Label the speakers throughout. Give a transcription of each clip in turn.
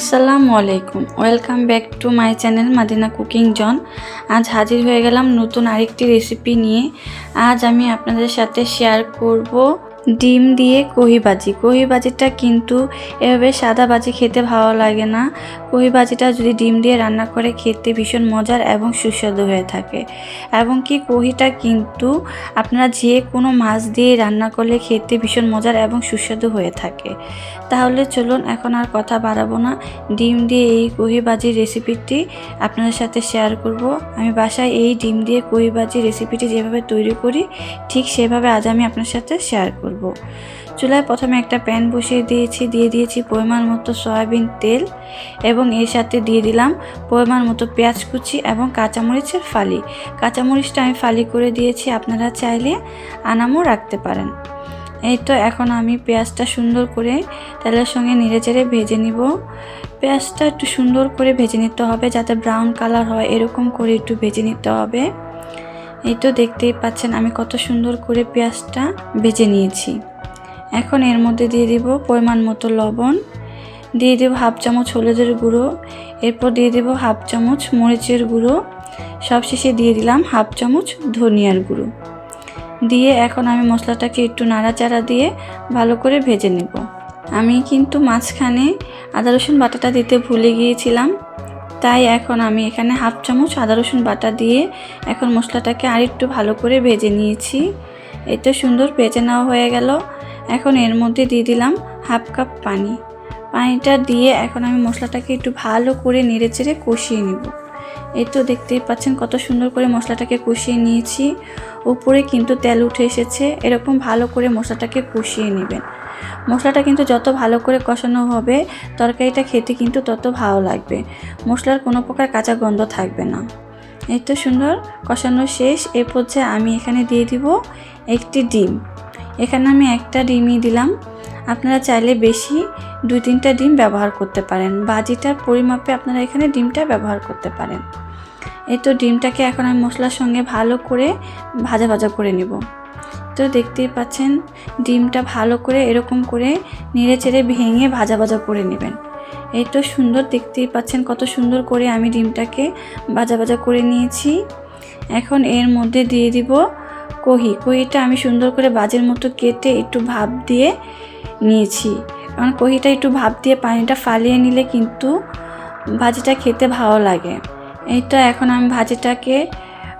Speaker 1: আসসালামু আলাইকুম। Welcome back to my channel Madina cooking zone আজ হাজির হয়ে গেলাম নতুন আরেকটি রেসিপি নিয়ে। আজ আমি আপনাদের সাথে শেয়ার করব ডিম দিয়ে কহি ভাজি। কহি ভাজিটা কিন্তু এভাবে সাদা বাজি খেতে ভালো লাগে না। কহি ভাজিটা যদি ডিম দিয়ে রান্না করে খেতে ভীষণ মজার এবং সুস্বাদু হয়ে থাকে। এবং কি কহিটা কিন্তু আপনারা যে কোনো মাছ দিয়ে রান্না করলে খেতে ভীষণ মজার এবং সুস্বাদু হয়ে থাকে। তাহলে চলুন এখন আর কথা বাড়াবো না। ডিম দিয়ে এই কহি ভাজির রেসিপিটি আপনাদের সাথে শেয়ার করব। আমি বাসায় এই ডিম দিয়ে কহি রেসিপিটি যেভাবে তৈরি করি, ঠিক সেভাবে আজ আমি আপনার সাথে শেয়ার করব। চুলায় প্রথমে একটা প্যান বসিয়ে দিয়েছি, দিয়ে দিয়েছি পরিমাণ মতো সয়াবিন তেল এবং এর সাথে দিয়ে দিলাম পরিমাণ মতো পেঁয়াজ কুচি এবং কাঁচামরিচের ফালি। কাঁচামরিচটা আমি ফালি করে দিয়েছি, আপনারা চাইলে আনামও রাখতে পারেন। এই তো এখন আমি পেঁয়াজটা সুন্দর করে তেলের সঙ্গে নেড়ে চেড়ে ভেজে নিব। পেঁয়াজটা একটু সুন্দর করে ভেজে নিতে হবে যাতে ব্রাউন কালার হয়, এরকম করে একটু ভেজে নিতে হবে। এই তো দেখতেই পাচ্ছেন আমি কত সুন্দর করে পেঁয়াজটা ভেজে নিয়েছি। এখন এর মধ্যে দিয়ে দিব পরিমাণ মতো লবণ, দিয়ে দেব হাফ চামচ হলুদের গুঁড়ো, এরপর দিয়ে দেব হাফ চামচ মরিচের গুঁড়ো, সবশেষে দিয়ে দিলাম হাফ চামচ ধনিয়ার গুঁড়ো। দিয়ে এখন আমি মশলাটাকে একটু নাড়াচাড়া দিয়ে ভালো করে ভেজে নেব। আমি কিন্তু মাঝখানে আদা রসুন বাটাটা দিতে ভুলে গিয়েছিলাম তাই এখন আমি এখানে হাফ চামচ আদা রসুন বাটা দিয়ে এখন মশলাটাকে আর একটু ভালো করে ভেজে নিয়েছি। এটা সুন্দর ভেজে নেওয়া হয়ে গেল। এখন এর মধ্যে দিয়ে দিলাম হাফ কাপ পানি। পানিটা দিয়ে এখন আমি মশলাটাকে একটু ভালো করে নেড়ে চেড়ে কষিয়ে নেব। এই তো দেখতেই পাচ্ছেন কত সুন্দর করে মশলাটাকে কষিয়ে নিয়েছি। উপরে কিন্তু তেল উঠে এসেছে, এরকম ভালো করে মশলাটাকে কষিয়ে নেবেন। মশলাটা কিন্তু যত ভালো করে কষানো হবে, তরকারিটা খেতে কিন্তু তত ভালো লাগবে। মশলার কোনো প্রকার কাঁচা গন্ধ থাকবে না। এই তো সুন্দর কষানো শেষ, এ পর্যায়ে আমি এখানে দিয়ে দিব একটি ডিম। এখানে আমি একটা ডিমই দিলাম। আপনারা চাইলে বেশি দুই তিনটা ডিম ব্যবহার করতে পারেন। বাজিটার পরিমাপে আপনারা এখানে ডিমটা ব্যবহার করতে পারেন। এই তো ডিমটাকে এখন আমি মশলার সঙ্গে ভালো করে ভাজা ভাজা করে নেব। তো দেখতেই পাচ্ছেন, ডিমটা ভালো করে এরকম করে নেড়ে চেড়ে ভেঙে ভাজা ভাজা করে নেবেন। এই তো সুন্দর দেখতেই পাচ্ছেন, কত সুন্দর করে আমি ডিমটাকে ভাজা ভাজা করে নিয়েছি। এখন এর মধ্যে দিয়ে দিব কহি। কহিটা আমি সুন্দর করে বাজের মতো কেটে একটু ভাপ দিয়ে নিয়েছি। কারণ কহিটা একটু ভাপ দিয়ে পানিটা ফালিয়ে নিলে কিন্তু ভাজিটা খেতে ভালো লাগে। এইটা এখন আমি ভাজিটাকে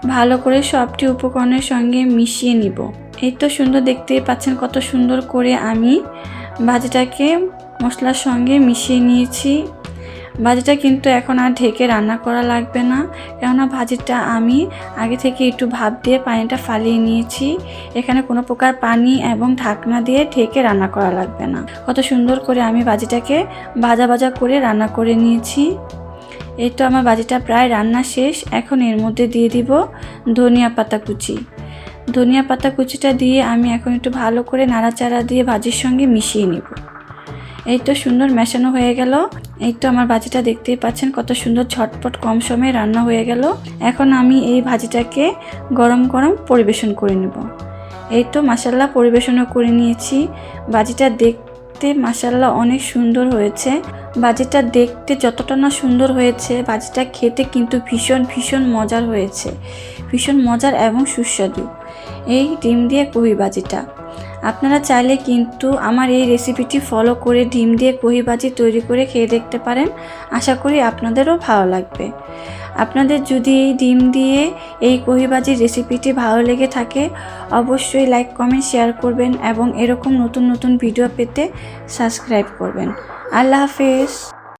Speaker 1: ভালো করে সবটি উপকরণের সঙ্গে মিশিয়ে নিব। এই তো সুন্দর দেখতেই পাচ্ছেন কত সুন্দর করে আমি ভাজিটাকে মশলার সঙ্গে মিশিয়ে নিয়েছি। ভাজিটা কিন্তু এখন আর ঢেকে রান্না করা লাগবে না। কেননা ভাজিটা আমি আগে থেকে একটু ভাপ দিয়ে পানিটা ফালিয়ে নিয়েছি। এখানে কোনো প্রকার পানি এবং ঢাকনা দিয়ে ঢেকে রান্না করা লাগবে না। কত সুন্দর করে আমি ভাজিটাকে ভাজা ভাজা করে রান্না করে নিয়েছি। এই তো আমার ভাজিটা প্রায় রান্না শেষ। এখন এর মধ্যে দিয়ে দিব ধনিয়া পাতা কুচি। ধনিয়া পাতা কুচিটা দিয়ে আমি এখন একটু ভালো করে নাড়াচাড়া দিয়ে ভাজির সঙ্গে মিশিয়ে নিব। এই তো সুন্দর মেশানো হয়ে গেল। এই তো আমার ভাজিটা দেখতেই পাচ্ছেন, কত সুন্দর ঝটপট কম সময়ে রান্না হয়ে গেল। এখন আমি এই ভাজিটাকে গরম গরম পরিবেশন করে নেব। এই তো মাসাল্লাহ পরিবেশনও করে নিয়েছি। ভাজিটা দেখতে মাসাল্লাহ অনেক সুন্দর হয়েছে। ভাজিটা দেখতে যতটা না সুন্দর হয়েছে, ভাজিটা খেতে কিন্তু ভীষণ ভীষণ মজার হয়েছে। ভীষণ মজার এবং সুস্বাদু। এই ডিম দিয়ে কহি ভাজিটা। আপনারা চাইলে কিন্তু আমার এই রেসিপিটি ফলো করে ডিম দিয়ে কহি ভাজি তৈরি করে খেয়ে দেখতে পারেন। আশা করি আপনাদেরও ভালো লাগবে। আপনাদের যদি এই ডিম দিয়ে এই কহি ভাজির রেসিপিটি ভালো লেগে থাকে, অবশ্যই লাইক কমেন্ট শেয়ার করবেন এবং এরকম নতুন নতুন ভিডিও পেতে সাবস্ক্রাইব করবেন। আল্লাহ হাফেজ।